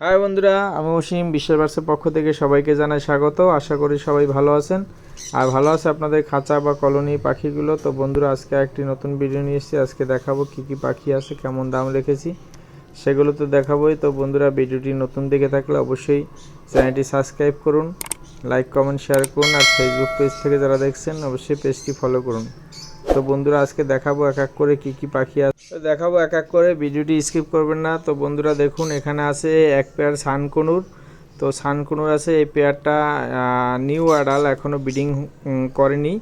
High বন্ধুরা, আমি অসীম বিশ্বের বার্সের পক্ষ থেকে সবাইকে জানাই স্বাগত। আশা করি সবাই ভালো আছেন। আর ভালো আছে আপনাদের খাঁচা বা কলোনি পাখিগুলো? তো বন্ধুরা, আজকে একটি নতুন ভিডিও নিয়ে এসেছি। আজকে দেখাবো কি কি পাখি আছে, কেমন দাম রেখেছি, সেগুলো তো দেখাবোই। তো বন্ধুরা, ভিডিওটি নতুন দেখে থাকলে অবশ্যই চ্যানেলটি সাবস্ক্রাইব করুন, লাইক, কমেন্ট, শেয়ার করুন, আর ফেসবুক পেজ থেকে যারা দেখছেন, অবশ্যই পেজটি ফলো করুন। তো বন্ধুরা, আজকে দেখাবো এক এক করে কি কি পাখি আছে দেখাবো এক এক করে, ভিডিওটি স্কিপ করবেন না। তো বন্ধুরা, দেখুন, এখানে আছে এক পেয়ার সানকনুর। তো সানকনুর আছে, এই পেয়ারটা নিউ অ্যাডাল এখনও ব্রিডিং করেনি।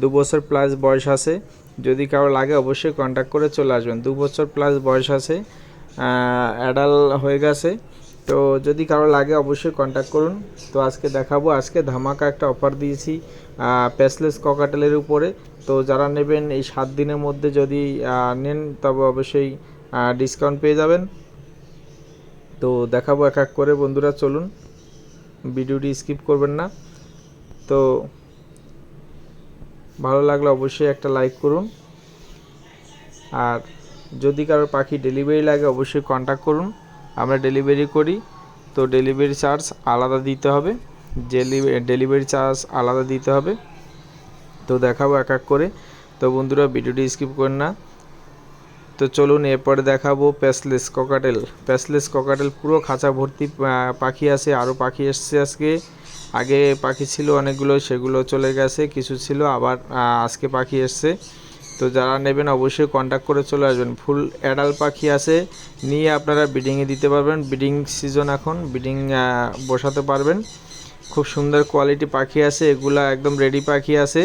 দু বছর প্লাস বয়স আছে। যদি কারও লাগে, অবশ্যই কন্ট্যাক্ট করে চলে আসবেন। দু বছর প্লাস বয়স আছে অ্যাডাল হয়ে গেছে। তো যদি কারও লাগে, অবশ্যই কন্ট্যাক্ট করুন। তো আজকে দেখাবো, আজকে ধামাকা একটা অফার দিয়েছি প্যাসলেস ককাটেলের উপরে। তো যারা নেবেন এই সাত দিনের মধ্যে যদি নেন, তবে অবশ্যই ডিসকাউন্ট পেয়ে যাবেন। তো দেখাবো এক এক করে, বন্ধুরা, চলুন। ভিডিওটি স্কিপ করবেন না। তো ভালো লাগলে অবশ্যই একটা লাইক করুন। আর যদি কারোর পাখি ডেলিভারি লাগে, অবশ্যই কন্ট্যাক্ট করুন। আমরা ডেলিভারি করি। তো ডেলিভারি চার্জ আলাদা দিতে হবে। ডেলিভারি চার্জ আলাদা দিতে হবে। তো দেখাবো এক এক করে। তো বন্ধুরা, ভিডিওটি স্কিপ করেন না। তো চলুন, এরপরে দেখাবো প্যাসলেস ককাটেল প্যাসলেস ককাটেল পুরো খাঁচা ভর্তি পাখি আছে আরও পাখি এসছে আজকে। আগে পাখি ছিল অনেকগুলো, সেগুলো চলে গেছে, কিছু ছিল, আবার আজকে পাখি এসছে। তো যারা নেবেন অবশ্যই কন্ট্যাক্ট করে চলে আসবেন। ফুল অ্যাডাল পাখি আছে, নিয়ে আপনারা বিডিংয়ে দিতে পারবেন। বিডিং সিজন এখন বিডিং বসাতে পারবেন। খুব সুন্দর কোয়ালিটি পাখি আছে, এগুলা একদম রেডি পাখি আছে।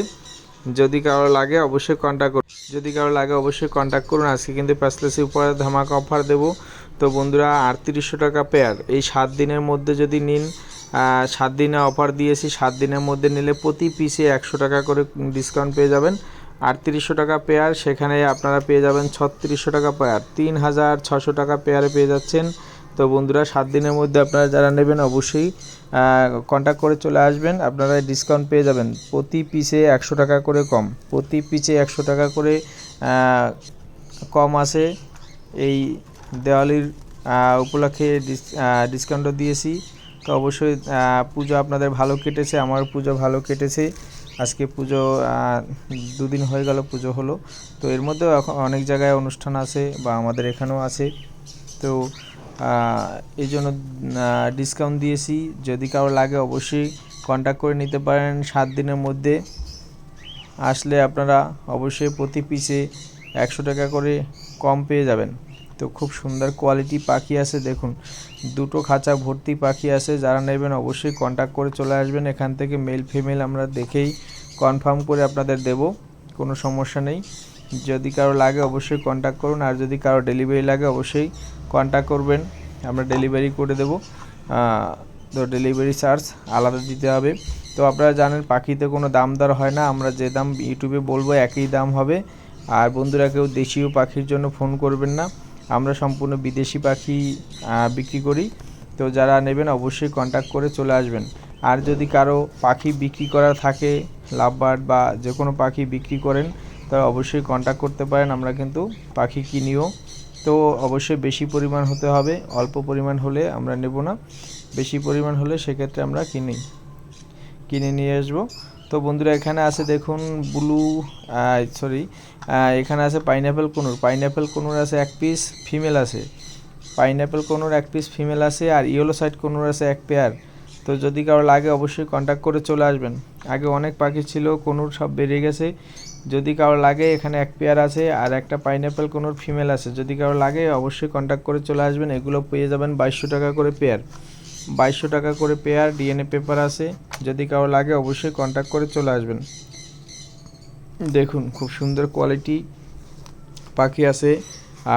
যদি কারও লাগে অবশ্যই কন্ট্যাক্ট করুন। যদি কারও লাগে অবশ্যই কন্ট্যাক্ট করুন। আজকে কিন্তু প্যাসলেসের উপরে ধামাকা অফার দেবো। তো বন্ধুরা, আটত্রিশশো টাকা পেয়ার এই সাত দিনের মধ্যে যদি নিন সাত দিনে অফার দিয়েছি, সাত দিনের মধ্যে নিলে প্রতি পিসে একশো টাকা করে ডিসকাউন্ট পেয়ে যাবেন। আটত্রিশশো টাকা পেয়ার সেখানে আপনারা পেয়ে যাবেন ছত্রিশশো টাকা পেয়ার তিন হাজার ছশো টাকা পেয়ারে পেয়ে যাচ্ছেন। তো বন্ধুরা, সাত দিনের মধ্যে আপনারা যারা নেবেন অবশ্যই কন্ট্যাক্ট করে চলে আসবেন। আপনারা ডিসকাউন্ট পেয়ে যাবেন। প্রতি পিসে একশো টাকা করে কম। প্রতি পিসে একশো টাকা করে কম আছে। এই দেওয়ালির উপলক্ষে ডিসকাউন্টও দিয়েছি। তো অবশ্যই পুজো আপনাদের ভালো কেটেছে আমার পুজো ভালো কেটেছে। আজকে পুজো দুদিন হয়ে গেল পুজো হলো। তো এর মধ্যেও এখন অনেক জায়গায় অনুষ্ঠান আছে বা আমাদের এখানেও আছে। তো এই জন্য ডিসকাউন্ট দিয়েছি। যদি কারও লাগে, অবশ্যই কন্ট্যাক্ট করে নিতে পারেন সাত দিনের মধ্যে। আসলে আপনারা অবশ্যই প্রতি পিসে একশো টাকা করে কম পেয়ে যাবেন। তো খুব সুন্দর কোয়ালিটি পাখি আছে, দেখুন। দুটো খাঁচা ভর্তি পাখি আছে, যারা নেবেন অবশ্যই কন্ট্যাক্ট করে চলে আসবেন। এখান থেকে মেল ফিমেল আমরা দেখেই কনফার্ম করে আপনাদের দেব, কোনো সমস্যা নেই। যদি কারও লাগে অবশ্যই কন্ট্যাক্ট করুন, আর যদি কারও ডেলিভারি লাগে অবশ্যই কন্ট্যাক্ট করবেন। আমরা ডেলিভারি করে দেবো। তো ডেলিভারি চার্জ আলাদা দিতে হবে। তো আপনারা জানেন, পাখিতে কোনো দাম দর হয় না। আমরা যে দাম ইউটিউবে বলব, একই দাম হবে। আর বন্ধুরা, কেউ দেশীয় পাখির জন্য ফোন করবেন না। আমরা সম্পূর্ণ বিদেশি পাখি বিক্রি করি। তো যারা নেবেন, অবশ্যই কন্ট্যাক্ট করে চলে আসবেন। আর যদি কারও পাখি বিক্রি করা থাকে, লাভবার্ড বা যে কোনো পাখি বিক্রি করেন তারা অবশ্যই কন্ট্যাক্ট করতে পারেন, আমরা কিন্তু পাখি কিনিও। তো অবশ্যই বেশি পরিমাণ হতে হবে, অল্প পরিমাণ হলে আমরা নেব না, বেশি পরিমাণ হলে সেক্ষেত্রে আমরা কিনি, কিনে নিয়ে আসব। তো বন্ধুরা, এখানে আছে দেখুন ব্লু সরি এখানে আছে পাইনঅ্যাপেল কোনুর পাইনঅ্যাপেল কোনুর আছে এক পিস ফিমেল আছে। পাইনঅ্যাপেল কোনুর এক পিস ফিমেল আছে, আর ইয়েলো সাইড কোনুর আছে এক পেয়ার তো যদি কারও লাগে, অবশ্যই কন্ট্যাক্ট করে চলে আসবেন। আগে অনেক পাখি ছিল, কোনুর সব বেরিয়ে গেছে। যদি কারও লাগে, এখানে এক পেয়ার আছে আর একটা পাইনঅ্যাপেল কোনো ফিমেল আছে। যদি কারও লাগে, অবশ্যই কন্ট্যাক্ট করে চলে আসবেন। এগুলো পেয়ে যাবেন বাইশশো টাকা করে পেয়ার বাইশশো টাকা করে পেয়ার ডিএনএ পেপার আছে। যদি কারও লাগে, অবশ্যই কন্ট্যাক্ট করে চলে আসবেন। দেখুন, খুব সুন্দর কোয়ালিটি পাখি আছে।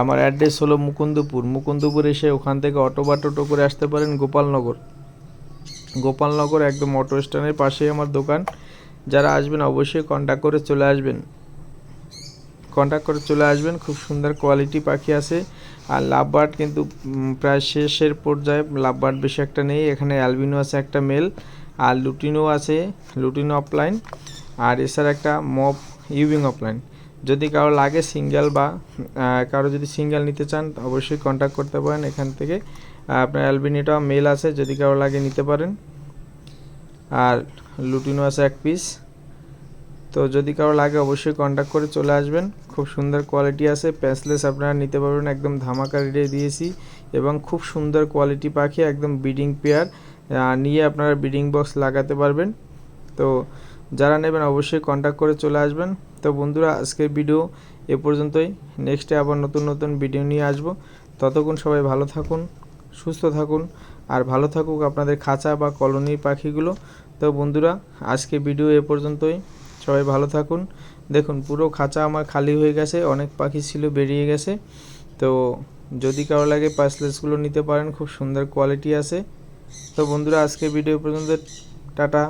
আমার অ্যাড্রেস হলো মুকুন্দপুর। মুকুন্দপুর এসে ওখান থেকে অটো বা টোটো করে আসতে পারেন গোপালনগর। গোপালনগর একদম অটো স্ট্যান্ডের পাশেই আমার দোকান। যারা আসবেন অবশ্যই কন্ট্যাক্ট করে চলে আসবেন। কন্ট্যাক্ট করে চলে আসবেন, খুব সুন্দর কোয়ালিটি পাখি আছে। আর লাভ বার্ড কিন্তু প্রায় শেষের পর্যায়ে লাভ বার্ড বেশি একটা নেই, এখানে অ্যালবিনো আছে একটা মেল, আর লুটিনো আছে, লুটিনো অফলাইন আর এছাড়া একটা মপ ইউবিং অফলাইন যদি কারও লাগে সিঙ্গেল বা কারও যদি সিঙ্গেল নিতে চান, অবশ্যই কন্ট্যাক্ট করতে পারেন। এখান থেকে আপনার অ্যালবিনিটা মেল আছে, যদি কারও লাগে নিতে পারেন। আর লুটিনো আছে এক পিস তো যদি কারও লাগে অবশ্যই কন্ট্যাক্ট করে চলে আসবেন। খুব সুন্দর কোয়ালিটি আছে। প্যাসলেস আপনারা নিতে পারবেন। একদম ধামাকা রেটে দিয়েছি। এবং খুব সুন্দর কোয়ালিটি পাখি, একদম বিডিং পেয়ার নিয়ে আপনারা বিডিং বক্স লাগাতে পারবেন। তো যারা নেবেন অবশ্যই কন্ট্যাক্ট করে চলে আসবেন। তো বন্ধুরা, আজকের ভিডিও এ পর্যন্তই। নেক্সটে আবার নতুন নতুন ভিডিও নিয়ে আসব। ততক্ষণ সবাই ভালো থাকুন, সুস্থ থাকুন। আর ভালো থাকুক আপনাদের খাঁচা বা কলোনির পাখিগুলো। তো বন্ধুরা, আজকে ভিডিও এ পর্যন্তই। সবাই ভালো থাকুন। দেখুন, পুরো খাঁচা আমার খালি হয়ে গেছে, অনেক পাখি ছিল, বেরিয়ে গেছে। তো যদি কারও লাগে পাসলেসগুলো নিতে পারেন, খুব সুন্দর কোয়ালিটি আছে। তো বন্ধুরা, আজকে ভিডিও পর্যন্ত। টাটা।